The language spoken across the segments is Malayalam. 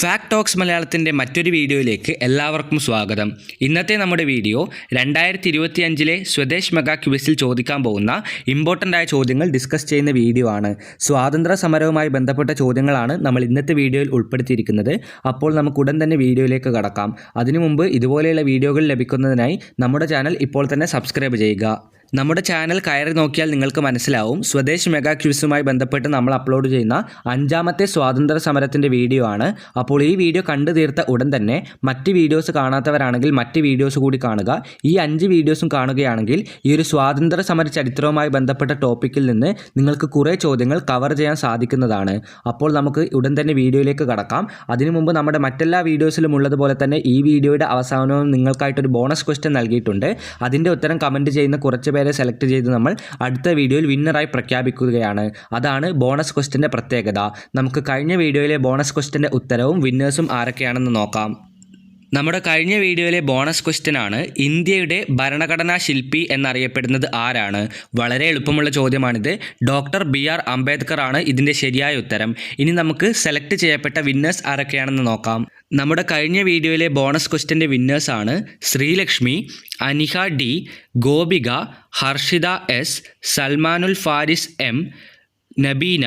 ഫാക്ട് ടോക്സ് മലയാളത്തിന്റെ മറ്റൊരു വീഡിയോയിലേക്ക് എല്ലാവർക്കും സ്വാഗതം. ഇന്നത്തെ നമ്മുടെ വീഡിയോ രണ്ടായിരത്തി ഇരുപത്തി അഞ്ചിലെ സ്വദേശ് മെഗാ ക്വിസിൽ ചോദിക്കാൻ പോകുന്ന ഇമ്പോർട്ടന്റ് ആയ ചോദ്യങ്ങൾ ഡിസ്കസ് ചെയ്യുന്ന വീഡിയോ ആണ്. സ്വാതന്ത്ര്യ സമരവുമായി ബന്ധപ്പെട്ട ചോദ്യങ്ങളാണ് നമ്മൾ ഇന്നത്തെ വീഡിയോയിൽ ഉൾപ്പെടുത്തിയിരിക്കുന്നത്. അപ്പോൾ നമുക്ക് ഉടൻ തന്നെ വീഡിയോയിലേക്ക് കടക്കാം. അതിനു മുമ്പ് ഇതുപോലെയുള്ള വീഡിയോകൾ ലഭിക്കുന്നതിനായി നമ്മുടെ ചാനൽ ഇപ്പോൾ തന്നെ സബ്സ്ക്രൈബ് ചെയ്യുക. നമ്മുടെ ചാനൽ കയറി നോക്കിയാൽ നിങ്ങൾക്ക് മനസ്സിലാവും. സ്വദേശ് മെഗാ ക്യൂസുമായി ബന്ധപ്പെട്ട് നമ്മൾ അപ്ലോഡ് ചെയ്യുന്ന അഞ്ചാമത്തെ സ്വാതന്ത്ര്യ സമരത്തിന്റെ വീഡിയോ ആണ്. അപ്പോൾ ഈ വീഡിയോ കണ്ടു തീർത്ത ഉടൻ തന്നെ മറ്റ് വീഡിയോസ് കാണാത്തവരാണെങ്കിൽ മറ്റ് വീഡിയോസ് കൂടി കാണുക. ഈ അഞ്ച് വീഡിയോസും കാണുകയാണെങ്കിൽ ഈ ഒരു സ്വാതന്ത്ര്യ സമര ചരിത്രവുമായി ബന്ധപ്പെട്ട ടോപ്പിക്കിൽ നിന്ന് നിങ്ങൾക്ക് കുറേ ചോദ്യങ്ങൾ കവർ ചെയ്യാൻ സാധിക്കുന്നതാണ്. അപ്പോൾ നമുക്ക് ഉടൻ തന്നെ വീഡിയോയിലേക്ക് കടക്കാം. അതിനു മുമ്പ് നമ്മുടെ മറ്റെല്ലാ വീഡിയോസിലും ഉള്ളതുപോലെ തന്നെ ഈ വീഡിയോയുടെ അവസാനവും നിങ്ങൾക്കായിട്ടൊരു ബോണസ് ക്വസ്റ്റ്യൻ നൽകിയിട്ടുണ്ട്. അതിന്റെ ഉത്തരം കമന്റ് ചെയ്യുന്ന കുറച്ച് പേരെ സെലക്ട് ചെയ്ത് നമ്മൾ അടുത്ത വീഡിയോയിൽ വിന്നറായി പ്രഖ്യാപിക്കുകയാണ്. അതാണ് ബോണസ് ക്വസ്റ്റിന്റെ പ്രത്യേകത. നമുക്ക് കഴിഞ്ഞ വീഡിയോയിലെ ബോണസ് ക്വസ്റ്റിന്റെ ഉത്തരവും വിന്നേഴ്സും ആരൊക്കെയാണെന്ന് നോക്കാം. നമ്മുടെ കഴിഞ്ഞ വീഡിയോയിലെ ബോണസ് ക്വസ്റ്റ്യൻ ആണ് ഇന്ത്യയുടെ ഭരണഘടനാ ശില്പി എന്നറിയപ്പെടുന്നത് ആരാണ്? വളരെ എളുപ്പമുള്ള ചോദ്യമാണിത്. ഡോക്ടർ ബി ആർ അംബേദ്കർ ആണ് ഇതിന്റെ ശരിയായ ഉത്തരം. ഇനി നമുക്ക് സെലക്ട് ചെയ്യപ്പെട്ട വിന്നേഴ്സ് ആരൊക്കെയാണെന്ന് നോക്കാം. നമ്മുടെ കഴിഞ്ഞ വീഡിയോയിലെ ബോണസ് ക്വസ്റ്റ്യന്റെ വിന്നേഴ്സ് ആണ് Sreelakshmi Aniha D Gopika Harshitha S Salmanul Faris M Nabeena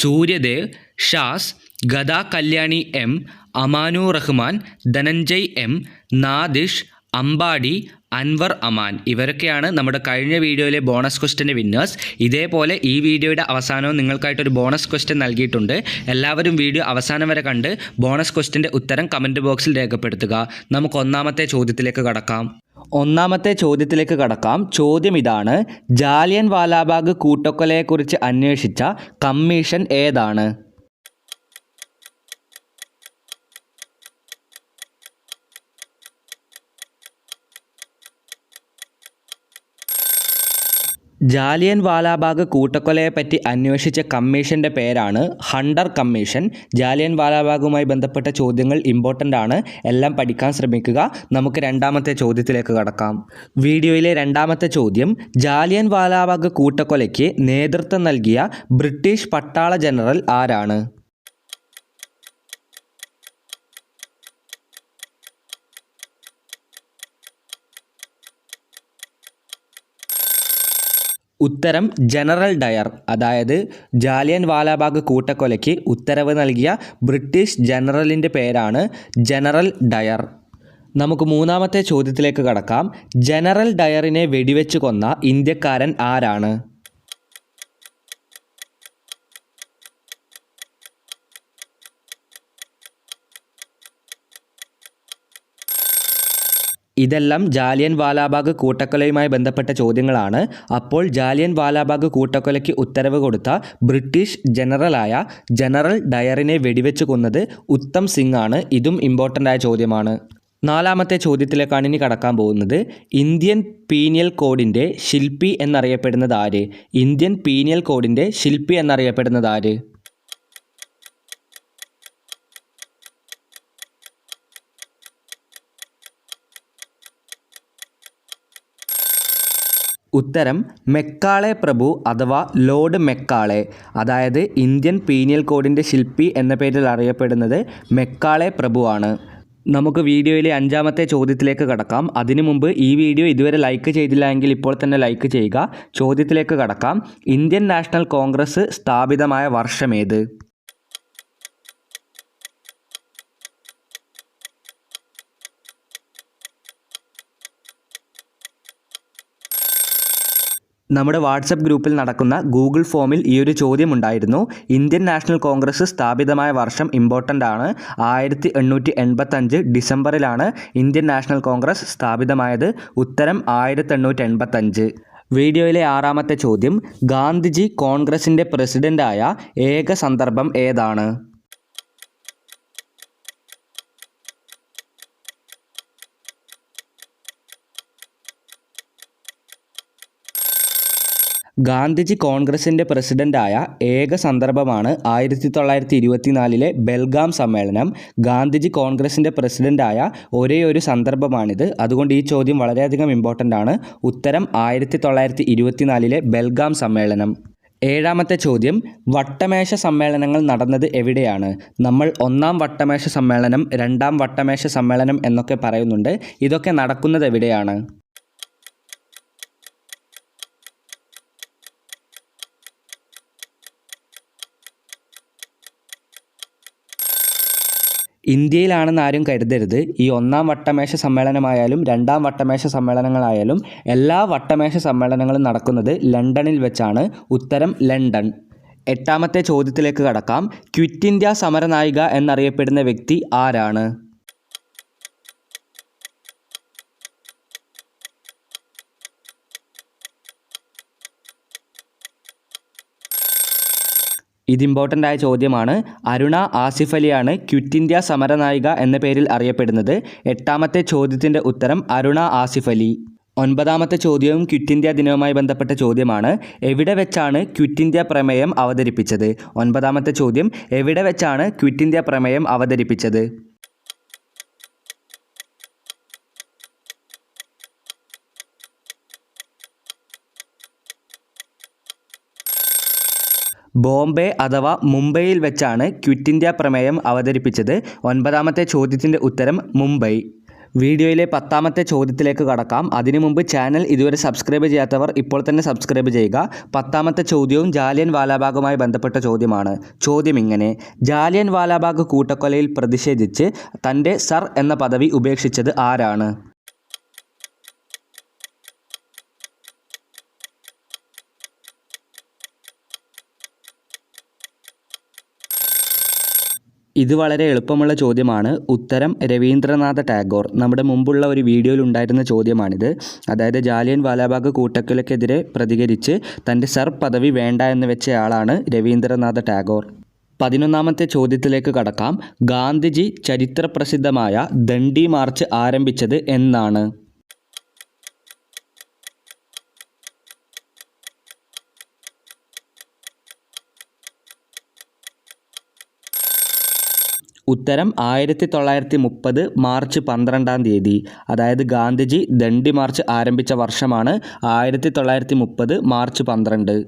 Suryadev Shaz Gada Kalyani M Amanu Rahman Dhananjay M Nadish Ambadi Anwar Aman. ഇവരൊക്കെയാണ് നമ്മുടെ കഴിഞ്ഞ വീഡിയോയിലെ ബോണസ് ക്വസ്റ്റ്യന്റെ വിന്നേഴ്സ്. ഇതേപോലെ ഈ വീഡിയോയുടെ അവസാനവും നിങ്ങൾക്കായിട്ടൊരു ബോണസ് ക്വസ്റ്റ്യൻ നൽകിയിട്ടുണ്ട്. എല്ലാവരും വീഡിയോ അവസാനം വരെ കണ്ട് ബോണസ് ക്വസ്റ്റ്യന്റെ ഉത്തരം കമന്റ് ബോക്സിൽ രേഖപ്പെടുത്തുക. നമുക്ക് ഒന്നാമത്തെ ചോദ്യത്തിലേക്ക് കടക്കാം. ഒന്നാമത്തെ ചോദ്യത്തിലേക്ക് കടക്കാം. ചോദ്യം ഇതാണ് ജാലിയൻ വാലാബാഗ് കൂട്ടക്കൊലയെക്കുറിച്ച് അന്വേഷിച്ച കമ്മീഷൻ ഏതാണ്? ജാലിയൻ വാലാബാഗ് കൂട്ടക്കൊലയെപ്പറ്റി അന്വേഷിച്ച കമ്മീഷന്റെ പേരാണ് ഹണ്ടർ കമ്മീഷൻ. ജാലിയൻ വാലാബാഗുമായി ബന്ധപ്പെട്ട ചോദ്യങ്ങൾ ഇമ്പോർട്ടന്റ് ആണ്. എല്ലാം പഠിക്കാൻ ശ്രമിക്കുക. നമുക്ക് രണ്ടാമത്തെ ചോദ്യത്തിലേക്ക് കടക്കാം. വീഡിയോയിലെ രണ്ടാമത്തെ ചോദ്യം ജാലിയൻ വാലാബാഗ് കൂട്ടക്കൊലയ്ക്ക് നേതൃത്വം നൽകിയ ബ്രിട്ടീഷ് പട്ടാള ജനറൽ ആരാണ്? ഉത്തരം ജനറൽ ഡയർ അതായത് ജാലിയൻ വാലാബാഗ് കൂട്ടക്കൊലയ്ക്ക് ഉത്തരവ് നൽകിയ ബ്രിട്ടീഷ് ജനറലിന്റെ പേരാണ് ജനറൽ ഡയർ. നമുക്ക് മൂന്നാമത്തെ ചോദ്യത്തിലേക്ക് കടക്കാം. ജനറൽ ഡയറിനെ വെടിവെച്ച് കൊന്ന ഇന്ത്യക്കാരൻ ആരാണ്? ഇതെല്ലാം ജാലിയൻ വാലാബാഗ് കൂട്ടക്കൊലയുമായി ബന്ധപ്പെട്ട ചോദ്യങ്ങളാണ്. അപ്പോൾ ജാലിയൻ വാലാബാഗ് കൂട്ടക്കൊലയ്ക്ക് ഉത്തരവ് കൊടുത്ത ബ്രിട്ടീഷ് ജനറലായ ജനറൽ ഡയറിനെ വെടിവെച്ച് കൊന്നത് ഉത്തം സിംഗ് ആണ്. ഇതും ഇമ്പോർട്ടന്റ് ആയ ചോദ്യമാണ്. നാലാമത്തെ ചോദ്യത്തിലേക്കാണ് ഇനി കടക്കാൻ പോകുന്നത്. ഇന്ത്യൻ പീനിയൽ കോഡിന്റെ ശില്പി എന്നറിയപ്പെടുന്നത് ആര്? ഇന്ത്യൻ പീനിയൽ കോഡിന്റെ ശില്പി എന്നറിയപ്പെടുന്നത് ആര്? ഉത്തരം മെക്കാളെ പ്രഭു അഥവാ ലോർഡ് മെക്കാളെ അതായത് ഇന്ത്യൻ പീനിയൽ കോഡിന്റെ ശില്പി എന്ന പേരിൽ അറിയപ്പെടുന്നത് മെക്കാളെ പ്രഭുവാണ് നമുക്ക് വീഡിയോയിലെ അഞ്ചാമത്തെ ചോദ്യത്തിലേക്ക് കടക്കാം. അതിനു മുമ്പ് ഈ വീഡിയോ ഇതുവരെ ലൈക്ക് ചെയ്തില്ല എങ്കിൽ ഇപ്പോൾ തന്നെ ലൈക്ക് ചെയ്യുക. ചോദ്യത്തിലേക്ക് കടക്കാം. ഇന്ത്യൻ നാഷണൽ കോൺഗ്രസ് സ്ഥാപിതമായ വർഷമേത് നമ്മുടെ വാട്സപ്പ് ഗ്രൂപ്പിൽ നടക്കുന്ന ഗൂഗിൾ ഫോമിൽ ഈ ഒരു ചോദ്യം ഉണ്ടായിരുന്നു ഇന്ത്യൻ നാഷണൽ കോൺഗ്രസ് സ്ഥാപിതമായ വർഷം ഇമ്പോർട്ടന്റ് ആണ്. ആയിരത്തി എണ്ണൂറ്റി എൺപത്തഞ്ച് ഡിസംബറിലാണ് ഇന്ത്യൻ നാഷണൽ കോൺഗ്രസ് സ്ഥാപിതമായത്. ഉത്തരം ആയിരത്തി എണ്ണൂറ്റി എൺപത്തഞ്ച് വീഡിയോയിലെ ആറാമത്തെ ചോദ്യം ഗാന്ധിജി കോൺഗ്രസിന്റെ പ്രസിഡന്റായ ഏക സന്ദർഭം ഏതാണ്? ഗാന്ധിജി കോൺഗ്രസിന്റെ പ്രസിഡന്റായ ഏക സന്ദർഭമാണ് ആയിരത്തി തൊള്ളായിരത്തി ഇരുപത്തിനാലിലെ ബെൽഗാം സമ്മേളനം. ഗാന്ധിജി കോൺഗ്രസിന്റെ പ്രസിഡന്റായ ഒരേ ഒരു സന്ദർഭമാണിത്. അതുകൊണ്ട് ഈ ചോദ്യം വളരെയധികം ഇമ്പോർട്ടന്റ് ആണ്. ഉത്തരം ആയിരത്തി തൊള്ളായിരത്തി ഇരുപത്തിനാലിലെ ബെൽഗാം സമ്മേളനം. ഏഴാമത്തെ ചോദ്യം വട്ടമേശ സമ്മേളനങ്ങൾ നടന്നത് എവിടെയാണ്? നമ്മൾ ഒന്നാം വട്ടമേശ സമ്മേളനം രണ്ടാം വട്ടമേശ സമ്മേളനം എന്നൊക്കെ പറയുന്നുണ്ട്. ഇതൊക്കെ നടക്കുന്നത് എവിടെയാണ്? ഇന്ത്യയിലാണെന്ന് ആരും കരുതരുത്. ഈ ഒന്നാം വട്ടമേശ സമ്മേളനമായാലും രണ്ടാം വട്ടമേശ സമ്മേളനങ്ങളായാലും എല്ലാ വട്ടമേശ സമ്മേളനങ്ങളും നടക്കുന്നത് ലണ്ടനിൽ വെച്ചാണ്. ഉത്തരം ലണ്ടൻ. എട്ടാമത്തെ ചോദ്യത്തിലേക്ക് കടക്കാം. ക്വിറ്റ് ഇന്ത്യ സമരനായിക എന്നറിയപ്പെടുന്ന വ്യക്തി ആരാണ്? ഇത് ഇമ്പോർട്ടന്റ് ആയ ചോദ്യമാണ്. അരുണ ആസിഫ് അലിയാണ് ക്വിറ്റ് ഇന്ത്യ സമരനായിക എന്ന പേരിൽ അറിയപ്പെടുന്നത്. എട്ടാമത്തെ ചോദ്യത്തിന്റെ ഉത്തരം അരുണ ആസിഫ് അലി. ഒൻപതാമത്തെ ചോദ്യവും ക്വിറ്റ് ഇന്ത്യ ദിനവുമായി ബന്ധപ്പെട്ട ചോദ്യമാണ്. എവിടെ വെച്ചാണ് ക്വിറ്റ് ഇന്ത്യ പ്രമേയം അവതരിപ്പിച്ചത്? ഒൻപതാമത്തെ ചോദ്യം എവിടെ വെച്ചാണ് ക്വിറ്റ് ഇന്ത്യ പ്രമേയം അവതരിപ്പിച്ചത്? ബോംബെ അഥവാ മുംബൈയിൽ വെച്ചാണ് ക്വിറ്റ് ഇന്ത്യ പ്രമേയം അവതരിപ്പിച്ചത്. ഒൻപതാമത്തെ ചോദ്യത്തിന്റെ ഉത്തരം മുംബൈ. വീഡിയോയിലെ പത്താമത്തെ ചോദ്യത്തിലേക്ക് കടക്കാം. അതിനു മുമ്പ് ചാനൽ ഇതുവരെ സബ്സ്ക്രൈബ് ചെയ്യാത്തവർ ഇപ്പോൾ തന്നെ സബ്സ്ക്രൈബ് ചെയ്യുക. പത്താമത്തെ ചോദ്യവും ജാലിയൻ വാലാബാഗുമായി ബന്ധപ്പെട്ട ചോദ്യമാണ്. ചോദ്യം ഇങ്ങനെ. ജാലിയൻ വാലാബാഗ് കൂട്ടക്കൊലയിൽ പ്രതിഷേധിച്ച് തന്റെ സർ എന്ന പദവി ഉപേക്ഷിച്ചത് ആരാണ്? ഇത് വളരെ എളുപ്പമുള്ള ചോദ്യമാണ്. ഉത്തരം രവീന്ദ്രനാഥ ടാഗോർ. നമ്മുടെ മുമ്പുള്ള ഒരു വീഡിയോയിൽ ഉണ്ടായിരുന്ന ചോദ്യമാണിത്. അതായത് ജാലിയൻ വാലാബാഗ് കൂട്ടക്കൊലക്കെതിരെ പ്രതികരിച്ച് തന്റെ സർ പദവി വേണ്ട എന്ന് വെച്ചയാളാണ് രവീന്ദ്രനാഥ ടാഗോർ. പതിനൊന്നാമത്തെ ചോദ്യത്തിലേക്ക് കടക്കാം. ഗാന്ധിജി ചരിത്രപ്രസിദ്ധമായ ദണ്ഡി മാർച്ച് ആരംഭിച്ചത് എന്നാണ്. ഉത്തരം ആയിരത്തി തൊള്ളായിരത്തി മുപ്പത് മാർച്ച് പന്ത്രണ്ടാം തീയതി. അതായത് ഗാന്ധിജി ദണ്ഡി മാർച്ച് ആരംഭിച്ച വർഷമാണ് ആയിരത്തി തൊള്ളായിരത്തി മുപ്പത് മാർച്ച് പന്ത്രണ്ട്.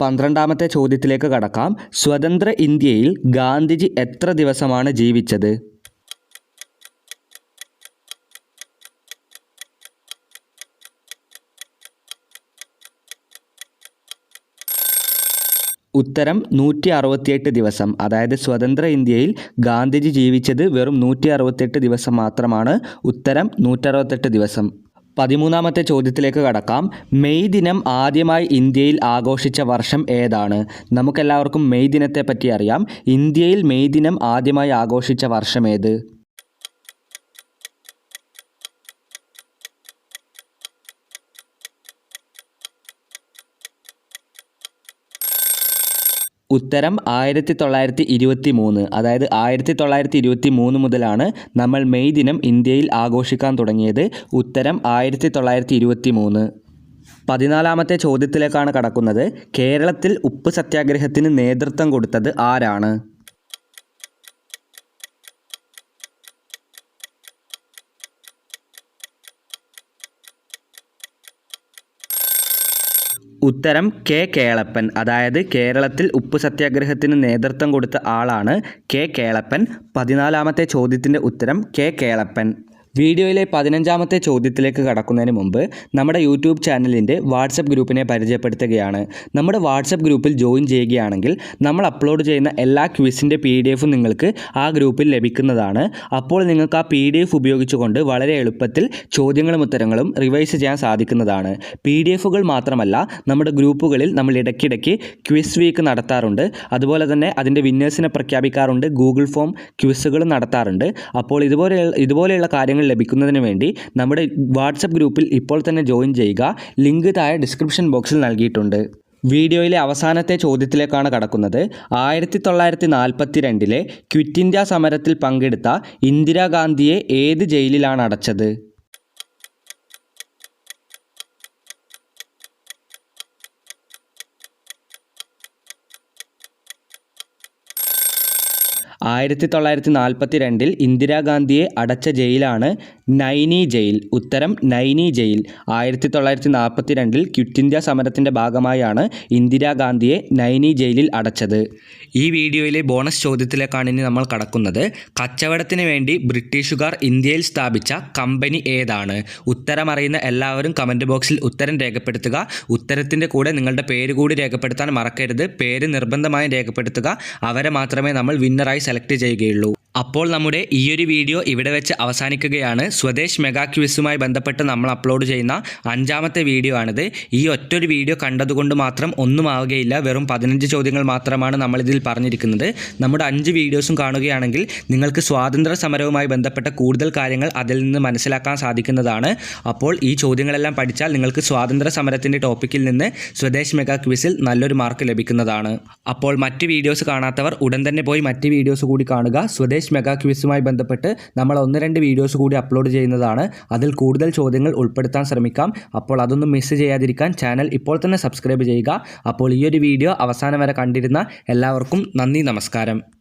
പന്ത്രണ്ടാമത്തെ ചോദ്യത്തിലേക്ക് കടക്കാം. സ്വതന്ത്ര ഇന്ത്യയിൽ ഗാന്ധിജി എത്ര ദിവസമാണ് ജീവിച്ചത്? ഉത്തരം നൂറ്റി അറുപത്തിയെട്ട് ദിവസം. അതായത് സ്വതന്ത്ര ഇന്ത്യയിൽ ഗാന്ധിജി ജീവിച്ചത് വെറും നൂറ്റി അറുപത്തെട്ട് ദിവസം മാത്രമാണ്. ഉത്തരം നൂറ്ററുപത്തെട്ട് ദിവസം. പതിമൂന്നാമത്തെ ചോദ്യത്തിലേക്ക് കടക്കാം. മെയ് ദിനം ആദ്യമായി ഇന്ത്യയിൽ ആഘോഷിച്ച വർഷം ഏതാണ്? നമുക്കെല്ലാവർക്കും മെയ് ദിനത്തെപ്പറ്റി അറിയാം. ഇന്ത്യയിൽ മെയ് ദിനം ആദ്യമായി ആഘോഷിച്ച വർഷം ഏത്? ഉത്തരം ആയിരത്തി തൊള്ളായിരത്തി ഇരുപത്തി മൂന്ന് അതായത് ആയിരത്തി തൊള്ളായിരത്തി ഇരുപത്തി മൂന്ന് മുതലാണ് നമ്മൾ മെയ് ദിനം ഇന്ത്യയിൽ ആഘോഷിക്കാൻ തുടങ്ങിയത്. ഉത്തരം ആയിരത്തി തൊള്ളായിരത്തി ഇരുപത്തി മൂന്ന് പതിനാലാമത്തെ ചോദ്യത്തിലേക്കാണ് കടക്കുന്നത്. കേരളത്തിൽ ഉപ്പ് സത്യാഗ്രഹത്തിന് നേതൃത്വം കൊടുത്തത് ആരാണ്? ഉത്തരം കെ കേളപ്പൻ. അതായത് കേരളത്തിൽ ഉപ്പ് സത്യാഗ്രഹത്തിന് നേതൃത്വം കൊടുത്ത ആളാണ് കെ കേളപ്പൻ. പതിനാലാമത്തെ ചോദ്യത്തിന്റെ ഉത്തരം കെ കേളപ്പൻ. വീഡിയോയിലെ പതിനഞ്ചാമത്തെ ചോദ്യത്തിലേക്ക് കടക്കുന്നതിന് മുമ്പ് നമ്മുടെ യൂട്യൂബ് ചാനലിന്റെ വാട്സപ്പ് ഗ്രൂപ്പിനെ പരിചയപ്പെടുത്തുകയാണ്. നമ്മുടെ വാട്സപ്പ് ഗ്രൂപ്പിൽ ജോയിൻ ചെയ്യുകയാണെങ്കിൽ നമ്മൾ അപ്ലോഡ് ചെയ്യുന്ന എല്ലാ ക്വിസിന്റെ പി ഡി എഫും നിങ്ങൾക്ക് ആ ഗ്രൂപ്പിൽ ലഭിക്കുന്നതാണ്. അപ്പോൾ നിങ്ങൾക്ക് ആ പി ഡി എഫ് ഉപയോഗിച്ചുകൊണ്ട് വളരെ എളുപ്പത്തിൽ ചോദ്യങ്ങളും ഉത്തരങ്ങളും റിവൈസ് ചെയ്യാൻ സാധിക്കുന്നതാണ്. പി ഡി എഫുകൾ മാത്രമല്ല നമ്മുടെ ഗ്രൂപ്പുകളിൽ നമ്മൾ ഇടയ്ക്കിടയ്ക്ക് ക്വിസ് വീക്ക് നടത്താറുണ്ട്. അതുപോലെ തന്നെ അതിന്റെ വിന്നേഴ്സിനെ പ്രഖ്യാപിക്കാറുണ്ട്. ഗൂഗിൾ ഫോം ക്വിസുകളും നടത്താറുണ്ട്. അപ്പോൾ ഇതുപോലെ ഇതുപോലെയുള്ള കാര്യങ്ങൾ ലഭിക്കുന്നതിന് വേണ്ടി നമ്മുടെ വാട്സപ്പ് ഗ്രൂപ്പിൽ ഇപ്പോൾ തന്നെ ജോയിൻ ചെയ്യുക. ലിങ്ക് താഴെ ഡിസ്ക്രിപ്ഷൻ ബോക്സിൽ നൽകിയിട്ടുണ്ട്. വീഡിയോയിലെ അവസാനത്തെ ചോദ്യത്തിലേക്കാണ് കടക്കുന്നത്. ആയിരത്തി തൊള്ളായിരത്തി നാൽപ്പത്തി രണ്ടിലെ ക്വിറ്റ് ഇന്ത്യ സമരത്തിൽ പങ്കെടുത്ത ഇന്ദിരാഗാന്ധിയെ ഏത് ജയിലിലാണ് അടച്ചത്? ആയിരത്തി തൊള്ളായിരത്തി നാൽപ്പത്തി രണ്ടിൽ ഇന്ദിരാഗാന്ധിയെ അടച്ച ജയിലാണ് നൈനി ജയിൽ. ഉത്തരം നൈനി ജയിൽ. ആയിരത്തി തൊള്ളായിരത്തി നാൽപ്പത്തി രണ്ടിൽ ക്വിറ്റ് ഇന്ത്യ സമരത്തിന്റെ ഭാഗമായാണ് ഇന്ദിരാഗാന്ധിയെ നൈനി ജയിലിൽ അടച്ചത്. ഈ വീഡിയോയിലെ ബോണസ് ചോദ്യത്തിലേക്കാണ് ഇനി നമ്മൾ കടക്കുന്നത്. കച്ചവടത്തിന് വേണ്ടി ബ്രിട്ടീഷുകാർ ഇന്ത്യയിൽ സ്ഥാപിച്ച കമ്പനി ഏതാണ്? ഉത്തരമറിയുന്ന എല്ലാവരും കമന്റ് ബോക്സിൽ ഉത്തരം രേഖപ്പെടുത്തുക. ഉത്തരത്തിന്റെ കൂടെ നിങ്ങളുടെ പേര് കൂടി രേഖപ്പെടുത്താൻ മറക്കരുത്. പേര് നിർബന്ധമായും രേഖപ്പെടുത്തുക. അവരെ മാത്രമേ നമ്മൾ വിന്നറായി സെലക്ട് ചെയ്യുകയുള്ളൂ അപ്പോൾ നമ്മുടെ ഈ ഒരു വീഡിയോ ഇവിടെ വെച്ച് അവസാനിക്കുകയാണ്. സ്വദേശ് മെഗാ ക്യൂസുമായി ബന്ധപ്പെട്ട് നമ്മൾ അപ്ലോഡ് ചെയ്യുന്ന അഞ്ചാമത്തെ വീഡിയോ ആണിത്. ഈ ഒറ്റൊരു വീഡിയോ കണ്ടതുകൊണ്ട് മാത്രം ഒന്നും ആവുകയില്ല. വെറും പതിനഞ്ച് ചോദ്യങ്ങൾ മാത്രമാണ് നമ്മളിതിൽ പറഞ്ഞിരിക്കുന്നത്. നമ്മുടെ അഞ്ച് വീഡിയോസും കാണുകയാണെങ്കിൽ നിങ്ങൾക്ക് സ്വാതന്ത്ര്യ സമരവുമായി ബന്ധപ്പെട്ട കൂടുതൽ കാര്യങ്ങൾ അതിൽ നിന്ന് മനസ്സിലാക്കാൻ സാധിക്കുന്നതാണ്. അപ്പോൾ ഈ ചോദ്യങ്ങളെല്ലാം പഠിച്ചാൽ നിങ്ങൾക്ക് സ്വാതന്ത്ര്യ സമരത്തിന്റെ ടോപ്പിക്കിൽ നിന്ന് സ്വദേശ് മെഗാ ക്വിസിൽ നല്ലൊരു മാർക്ക് ലഭിക്കുന്നതാണ്. അപ്പോൾ മറ്റ് വീഡിയോസ് കാണാത്തവർ ഉടൻ തന്നെ പോയി മറ്റ് വീഡിയോസ് കൂടി കാണുക. സ്വദേശ് മെഗാ ക്വിസുമായി ബന്ധപ്പെട്ട് നമ്മൾ ഒന്ന് രണ്ട് വീഡിയോസ് കൂടി അപ്ലോഡ് ചെയ്യുന്നതാണ്. അതിൽ കൂടുതൽ ചോദ്യങ്ങൾ ഉൾപ്പെടുത്താൻ ശ്രമിക്കാം. അപ്പോൾ അതൊന്നും മിസ് ചെയ്യാതിരിക്കാൻ ചാനൽ ഇപ്പോൾ തന്നെ സബ്സ്ക്രൈബ് ചെയ്യുക. അപ്പോൾ ഈ ഒരു വീഡിയോ അവസാനം വരെ കണ്ടിരുന്ന എല്ലാവർക്കും നന്ദി നമസ്കാരം.